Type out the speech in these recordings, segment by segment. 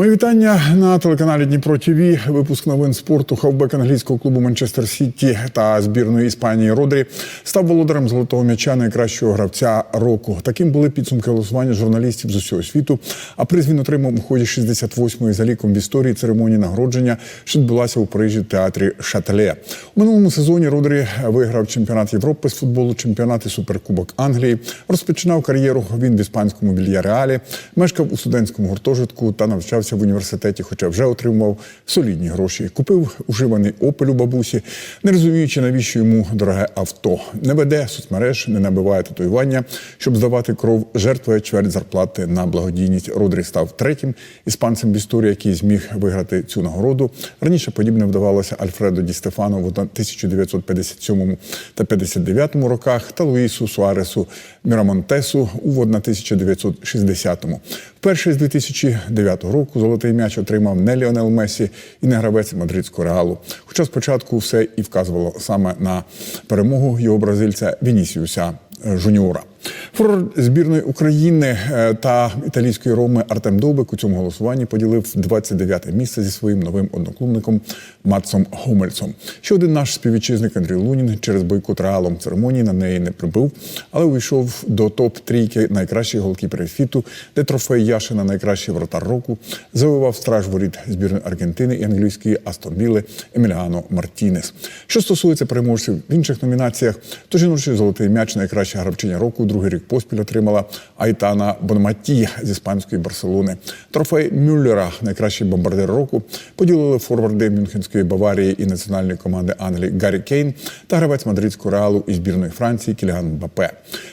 Мої вітання на телеканалі Дніпро ТВ. Випуск новин спорту хавбек англійського клубу Манчестер Сіті та збірної Іспанії Родрі став володарем золотого м'яча найкращого гравця року. Таким були підсумки голосування журналістів з усього світу. А приз він отримав у ході 68-ї за ліком в історії церемонії нагородження, що відбулася у Парижі театрі Шателе. У минулому сезоні Родрі виграв чемпіонат Європи з футболу, чемпіонат і суперкубок Англії. Розпочинав кар'єру він в іспанському Вільяреалі, мешкав у студентському гуртожитку та навчався в університеті, хоча вже отримував солідні гроші. Купив уживаний опель у бабусі, не розуміючи, навіщо йому дороге авто. Не веде соцмереж, не набиває татуювання, щоб здавати кров, жертвує чверть зарплати на благодійність. Родрі став третім іспанцем в історії, який зміг виграти цю нагороду. Раніше подібне вдавалося Альфредо Ді Стефано в 1957 та 59 роках та Луїсу Суаресу Мірамонтесу у 1960-му. Вперше з 2009 року золотий м'яч отримав не Ліонел Месі і не гравець мадридського реалу. Хоча спочатку все і вказувало саме на перемогу його бразильця Вінісіуса Жуніора. Форвард збірної України е, та італійської роми Артем Довбик у цьому голосуванні поділив 29-те місце зі своїм новим одноклубником Матсом Гомельцом. Ще один наш співвітчизник Андрій Лунін через бойкот реалом церемонії на неї не прибув, але увійшов до топ-трійки найкращих голкіперів світу, де трофей Яшина найкращий вратар року завоював страж воріт збірної Аргентини і англійської Астон Вілли Еміліано Мартінес. Що стосується переможців в інших номінаціях, то жіночий золотий м'яч найкраща гравчиня року другий рік поспіль отримала Айтана Бонматті з іспанської Барселони. Трофей Мюллера, найкращий бомбардир року, поділили форварди Мюнхенської Баварії і національної команди Англії Гаррі Кейн та гравець мадридського реалу і збірної Франції Кіліган Мбапе.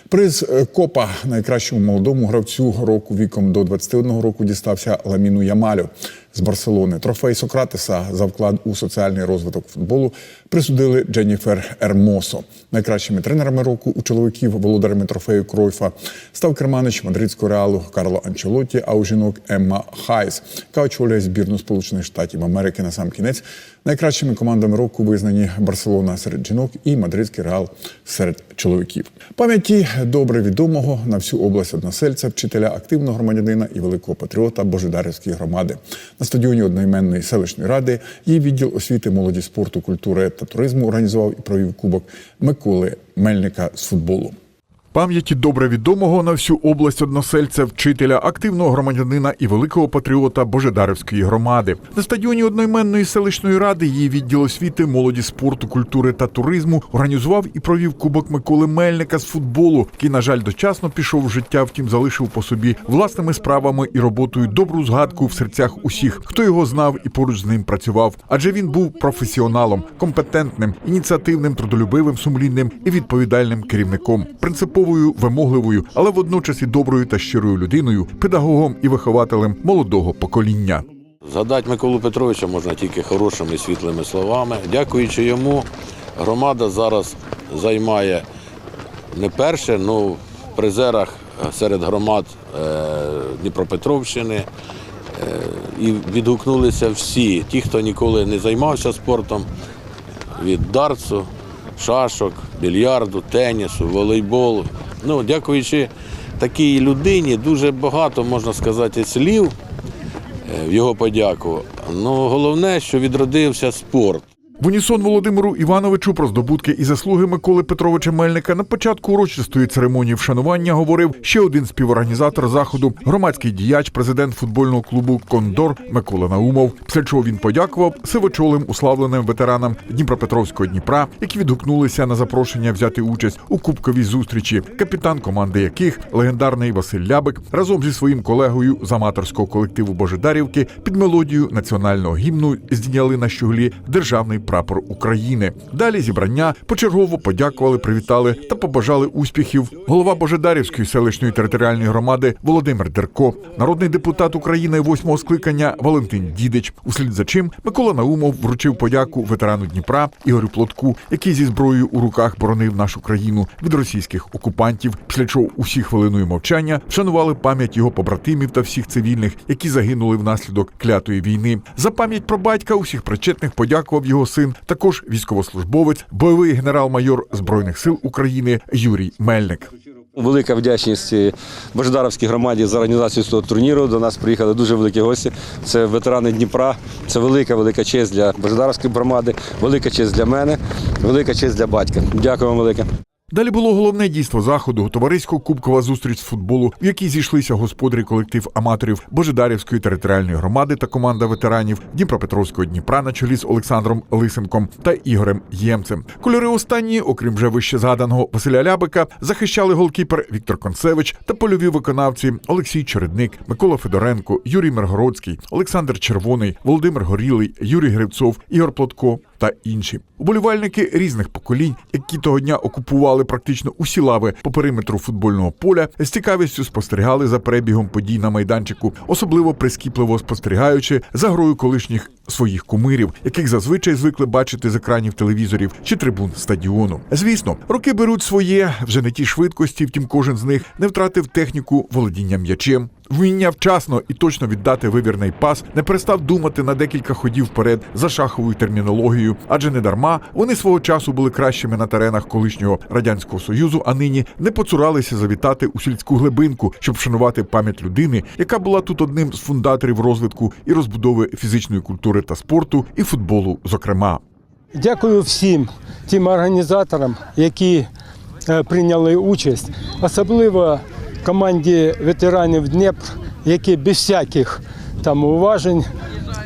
Приз е, Копа найкращому молодому гравцю року віком до 21 року дістався Ламіну Ямалю з Барселони. Трофей Сократеса за вклад у соціальний розвиток футболу присудили Дженніфер Ермосо. Найкращими тренерами року у чоловіків володарями трофею Кройфа став керманич мадридського реалу Карло Анчелотті, а у жінок Емма Хайс, яка очолює збірну Сполучених Штатів Америки на сам кінець. Найкращими командами року визнані Барселона серед жінок і мадридський реал серед чоловіків. Пам'яті добре відомого на всю область односельця, вчителя активного громадянина і великого патріота Божедарівської громади. На стадіоні одноіменної селищної ради її відділ освіти, молоді, спорту, культури та туризму організував і провів кубок Миколи Мельника з футболу. Пам'яті добре відомого на всю область односельця, вчителя, активного громадянина і великого патріота Божедарівської громади. На стадіоні одноіменної селищної ради її відділ освіти, молоді, спорту, культури та туризму організував і провів кубок Миколи Мельника з футболу, який, на жаль, дочасно пішов в життя, втім залишив по собі власними справами і роботою добру згадку в серцях усіх, хто його знав і поруч з ним працював. Адже він був професіоналом, компетентним, ініціативним, трудолюбивим, сумлінним і відповідальним керівником, принциповою, вимогливою, але водночас і доброю та щирою людиною, педагогом і вихователем молодого покоління. Згадати Миколу Петровича можна тільки хорошими світлими словами. Дякуючи йому, громада зараз займає не перше, ну в призерах серед громад е, Дніпропетровщини. Е, І відгукнулися всі, ті, хто ніколи не займався спортом, від дартсу, шашок, більярду, тенісу, волейболу. Ну, дякуючи такій людині, дуже багато, можна сказати, слів е, в його подяку. Ну, головне, що відродився спорт. В унісон Володимиру Івановичу про здобутки і заслуги Миколи Петровича Мельника на початку урочистої церемонії вшанування говорив ще один співорганізатор заходу, громадський діяч, президент футбольного клубу Кондор Микола Наумов. Після чого він подякував сивочолим уславленим ветеранам Дніпропетровського Дніпра, які відгукнулися на запрошення взяти участь у кубковій зустрічі, капітан команди яких легендарний Василь Лябик разом зі своїм колегою з аматорського колективу Божедарівки під мелодію національного гімну здійняли на щуглі державний прапор України. Далі зібрання почергово подякували, привітали та побажали успіхів. Голова Божедарівської селищної територіальної громади Володимир Дерко, народний депутат України восьмого скликання Валентин Дідич. Услід за чим Микола Наумов вручив подяку ветерану Дніпра Ігорю Плотку, який зі зброєю у руках боронив нашу країну від російських окупантів. Після чого усі хвилиною мовчання вшанували пам'ять його побратимів та всіх цивільних, які загинули внаслідок клятої війни. За пам'ять про батька усіх причетних подякував його син, також військовослужбовець, бойовий генерал-майор збройних сил України Юрій Мельник. Велика вдячність Божедаровській громаді за організацію цього турніру. До нас приїхали дуже великі гості. Це ветерани Дніпра. Це велика, велика честь для Божедаровської громади, велика честь для мене, велика честь для батька. Дякую вам велике. Далі було головне дійство заходу товарисько-кубкова зустріч з футболу, в якій зійшлися господарі колектив аматорів Божедарівської територіальної громади та команда ветеранів Дніпропетровського Дніпра на чолі з Олександром Лисенком та Ігорем Ємцем. Кольори останні, окрім вже вище згаданого Василя Лябика, захищали голкіпер Віктор Концевич та польові виконавці Олексій Чередник, Микола Федоренко, Юрій Миргородський, Олександр Червоний, Володимир Горілий, Юрій Гривцов, Ігор Плотко та інші. Уболівальники різних поколінь, які того дня окупували практично усі лави по периметру футбольного поля, з цікавістю спостерігали за перебігом подій на майданчику, особливо прискіпливо спостерігаючи за грою колишніх своїх кумирів, яких зазвичай звикли бачити з екранів телевізорів чи трибун стадіону. Звісно, роки беруть своє вже не ті швидкості, втім, кожен з них не втратив техніку володіння м'ячем. Вміння вчасно і точно віддати вивірний пас, не перестав думати на декілька ходів вперед за шаховою термінологією, адже не дарма вони свого часу були кращими на теренах колишнього радянського союзу, а нині не поцуралися завітати у сільську глибинку, щоб вшанувати пам'ять людини, яка була тут одним з фундаторів розвитку і розбудови фізичної культури та спорту, і футболу, зокрема. Дякую всім тим організаторам, які е, прийняли участь, особливо команді ветеранів Дніпр, які без всяких там уважень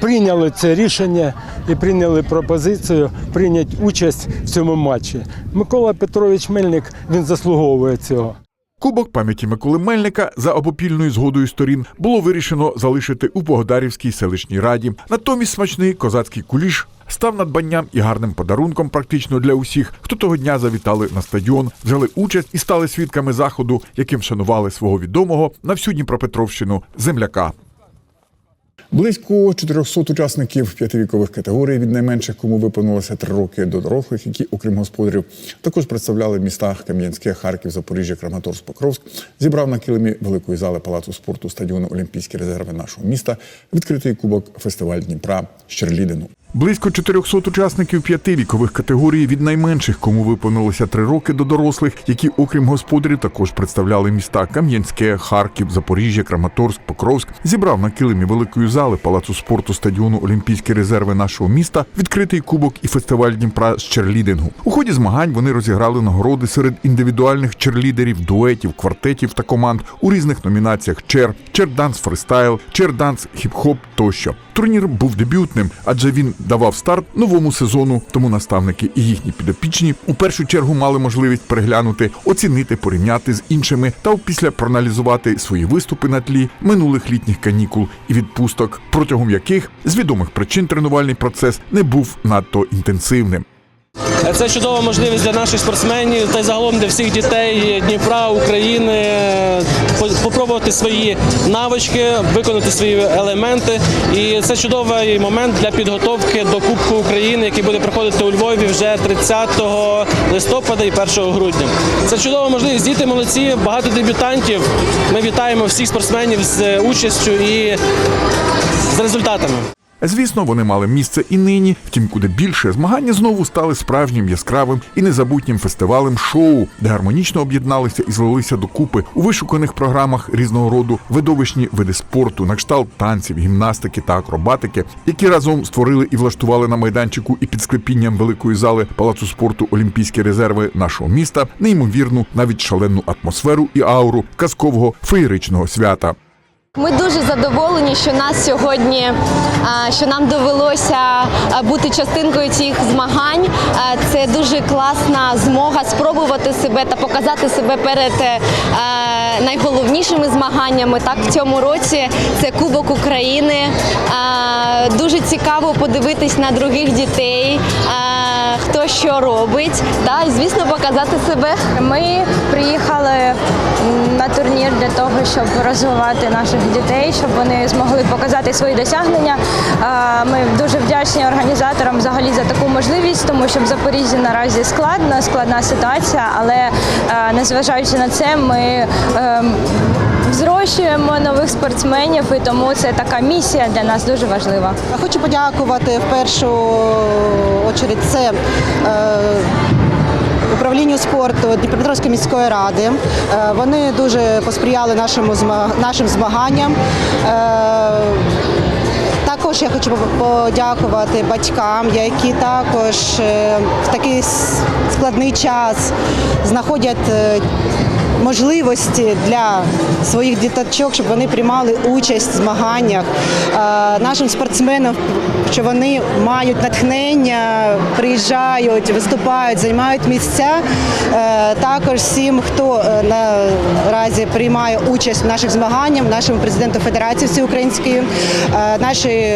прийняли це рішення і прийняли пропозицію прийняти участь в цьому матчі. Микола Петрович Мельник він заслуговує цього. Кубок пам'яті Миколи Мельника за обопільною згодою сторін було вирішено залишити у Богодарівській селищній раді. Натомість смачний козацький куліш став надбанням і гарним подарунком практично для усіх, хто того дня завітали на стадіон, взяли участь і стали свідками заходу, яким шанували свого відомого на всю Дніпропетровщину земляка. Близько 400 учасників п'ятивікових категорій від найменших, кому виповнилося три роки до дорослих, які, окрім господарів, також представляли міста Кам'янське, Харків, Запоріжжя, Краматорськ, Покровськ, зібрав на килимі великої зали палацу спорту стадіону Олімпійські резерви нашого міста відкритий кубок фестиваль Дніпра з Черлідину. Близько 400 учасників п'яти вікових категорій від найменших, кому виповнилося три роки до дорослих, які, окрім господарів, також представляли міста Кам'янське, Харків, Запоріжжя, Краматорськ, Покровськ, зібрав на килимі великої зали палацу спорту стадіону Олімпійські резерви нашого міста відкритий кубок і фестиваль Дніпра з черлідингу. У ході змагань вони розіграли нагороди серед індивідуальних черлідерів, дуетів, квартетів та команд у різних номінаціях: чер, черданс фристайл, черданс хіп-хоп тощо. Турнір був дебютним, адже він давав старт новому сезону. Тому наставники і їхні підопічні у першу чергу мали можливість переглянути, оцінити, порівняти з іншими та після проаналізувати свої виступи на тлі минулих літніх канікул і відпусток, протягом яких з відомих причин тренувальний процес не був надто інтенсивним. Це чудова можливість для наших спортсменів та й загалом для всіх дітей Дніпра, України попробувати свої навички, виконати свої елементи. І це чудовий момент для підготовки до Кубку України, який буде проходити у Львові вже 30 листопада і 1 грудня. Це чудова можливість. Діти молодці, багато дебютантів. Ми вітаємо всіх спортсменів з участю і з результатами. Звісно, вони мали місце і нині. Втім, куди більше змагання знову стали справжнім яскравим і незабутнім фестивалем шоу, де гармонічно об'єдналися і злилися докупи у вишуканих програмах різного роду видовищні види спорту, на кшталт танців, гімнастики та акробатики, які разом створили і влаштували на майданчику і під склепінням великої зали палацу спорту Олімпійські резерви нашого міста неймовірну, навіть шалену атмосферу і ауру казкового феєричного свята. Ми дуже задоволені, що нас сьогодні, що нам довелося бути частинкою цих змагань. Це дуже класна змога спробувати себе та показати себе перед е, найголовнішими змаганнями. Так, в цьому році це Кубок України. Дуже цікаво подивитись на других дітей, хто що робить, та і звісно показати себе. Ми приїхали на турнір для того, щоб розвивати наших дітей, щоб вони змогли показати свої досягнення. Ми дуже вдячні організаторам взагалі за таку можливість, тому що в Запоріжжі наразі складно, складна ситуація, але е, незважаючи на це, ми ем, Зрощуємо нових спортсменів, і тому це така місія для нас дуже важлива. Хочу подякувати в першу очередь це е, управлінню спорту Дніпропетровської міської ради. Е, Вони дуже посприяли нашому нашим змаганням. Е, також я хочу подякувати батькам, які також в такий складний час знаходять можливості для своїх діточок, щоб вони приймали участь в змаганнях. Е, Нашим спортсменам, що вони мають натхнення, приїжджають, виступають, займають місця. Е, Також всім, хто е, наразі приймає участь в наших змаганнях, нашому президенту Федерації Всеукраїнської, нашої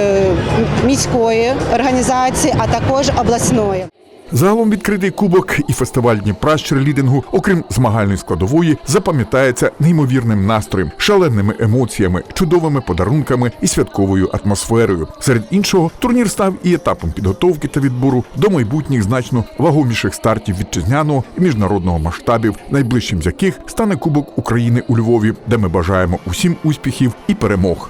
міської організації, а також обласної. Загалом відкритий кубок і фестиваль Дніпра з черлідингу, окрім змагальної складової, запам'ятається неймовірним настроєм, шаленими емоціями, чудовими подарунками і святковою атмосферою. Серед іншого, турнір став і етапом підготовки та відбору до майбутніх значно вагоміших стартів вітчизняного і міжнародного масштабів, найближчим з яких стане Кубок України у Львові, де ми бажаємо усім успіхів і перемог.